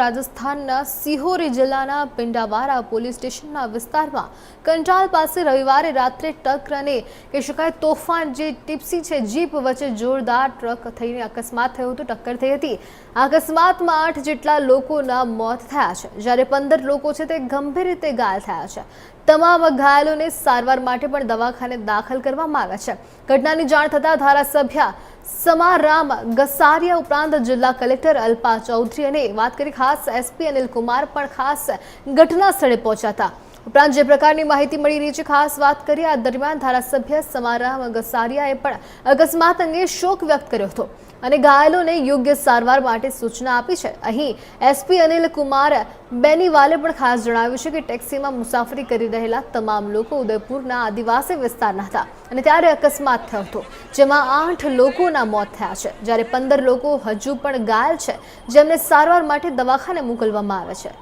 રાજસ્થાનના સિહોરી જિલ્લાના પિંડાવારા પોલીસ સ્ટેશનના વિસ્તારમાં કંટાલ પાસે રવિવારે રાત્રે ટ્રક અને કહી શકાય તોફાન જે ટિપ્સી છે, જીપ વચ્ચે જોરદાર ટ્રક થઈને અકસ્માત થયો હતો, ટક્કર થઈ હતી. આ અકસ્માતમાં આઠ જેટલા લોકોના મોત થયા છે. જ્યારે પંદર લોકો છે તે ગંભીર રીતે ઘાયલ થયા છે. તમામ ઘાયલોને સારવાર માટે પણ દવાખાને દાખલ કરવામાં આવ્યા છે. ઘટનાની જાણ થતાં ધારાસભ્ય સમારામ ગસારિયા ઉપરાંત જિલ્લા કલેક્ટર અલ્પા ચૌધરી અને વાત કરી ખાસ એસપી અનિલ કુમાર પણ ખાસ ઘટના સ્થળે પહોંચ્યા હતા. ઉપરાંત જે પ્રકારની માહિતી મળી રહી છે, ખાસ વાત કરીએ, આ દરમિયાન ધારાસભ્ય સમારામ ગસારિયાએ પણ અકસ્માત અંગે શોક વ્યક્ત કર્યો હતો અને ઘાયલોને યોગ્ય સારવાર માટે સૂચના આપી છે. અહીં એસપી અનિલ કુમાર બેનીવાલે પણ ખાસ જણાવ્યું છે કે ટેક્સીમાં મુસાફરી કરી રહેલા તમામ લોકો ઉદયપુરના આદિવાસી વિસ્તારના હતા અને ત્યારે અકસ્માત થયો હતો, જેમાં આઠ લોકોના મોત થયા છે. જ્યારે પંદર લોકો હજુ પણ ઘાયલ છે, જેમને સારવાર માટે દવાખાને મોકલવામાં આવે છે.